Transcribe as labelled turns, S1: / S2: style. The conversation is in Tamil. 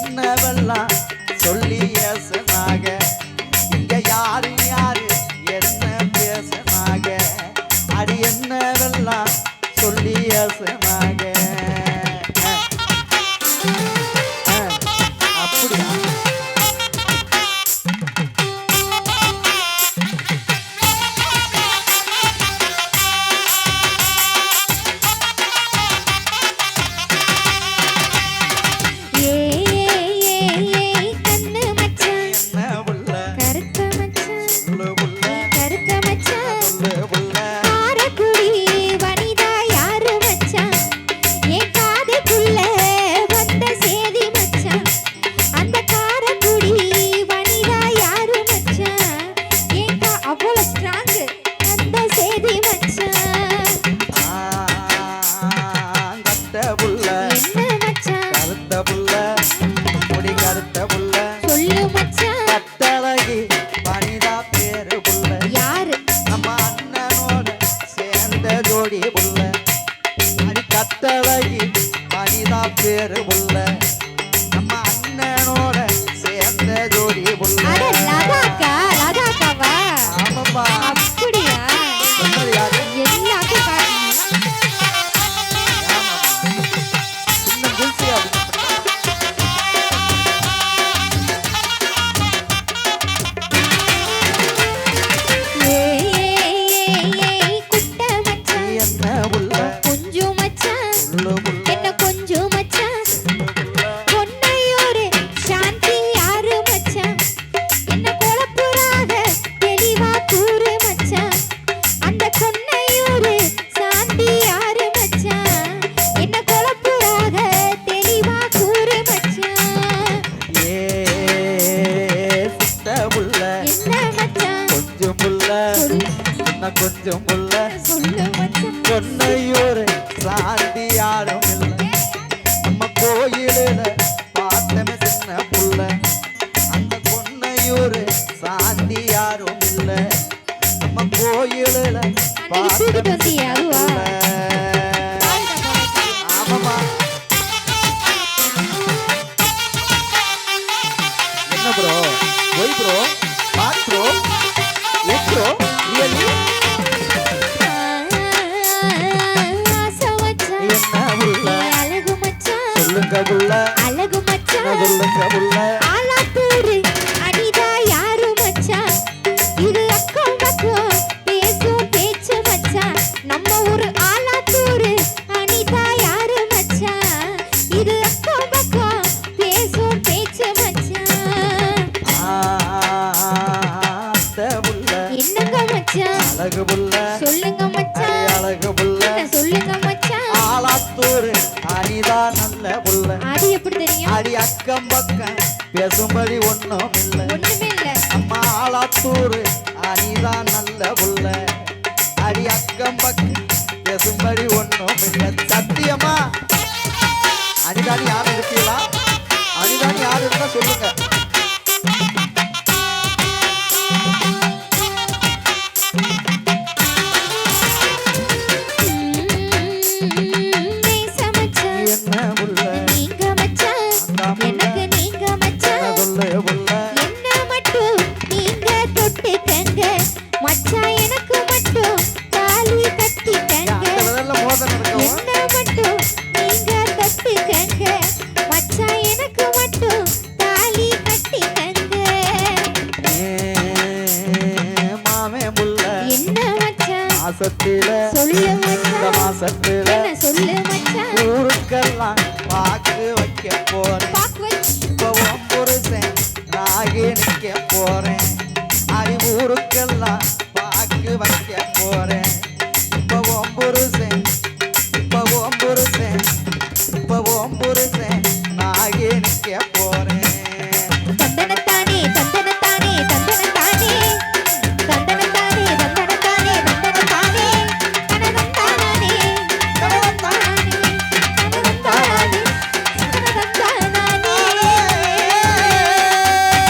S1: என்னவெல்லாம் சொல்லி அசனாக. இங்க யாரு யாரு என்ன பேசனாக? அடி என்னவெல்லாம் சொல்லி அசனாக?
S2: கொஞ்சம்
S1: உள்ள.
S2: பொன்னையூர் சாந்தி
S1: யாரும் இல்லை. நம்ம கோயிலில் பார்த்தமே சின்ன புள்ள. அந்த பொன்னையூர் சாந்தி யாரும் இல்லை. நம்ம கோயிலில்
S2: பார்த்தமே
S1: சின்ன கபுல்ல
S2: அழகு மச்சான் கபுல்ல
S1: ஒரு அனிதான் நல்ல புள்ள
S2: அது எப்படி தெரியும்?
S1: அடி அக்கம் பக்கம் பேசும்படி ஒண்ணும் இல்ல
S2: ஒண்ணுமே இல்ல
S1: அம்மா ஆளாத்தூர் அனிதான் நல்ல புள்ள அடி அக்கம் பக்கம் பேசும்படி ஒண்ணும் இல்ல மாசத்துல
S2: சொல்லு
S1: இந்த மாசத்துல
S2: சொல்லு
S1: ஊருக்கெல்லாம் பாக்கு வைக்க போறேன். இப்போ நிக்க போறேன். அறிவூருக்கெல்லாம்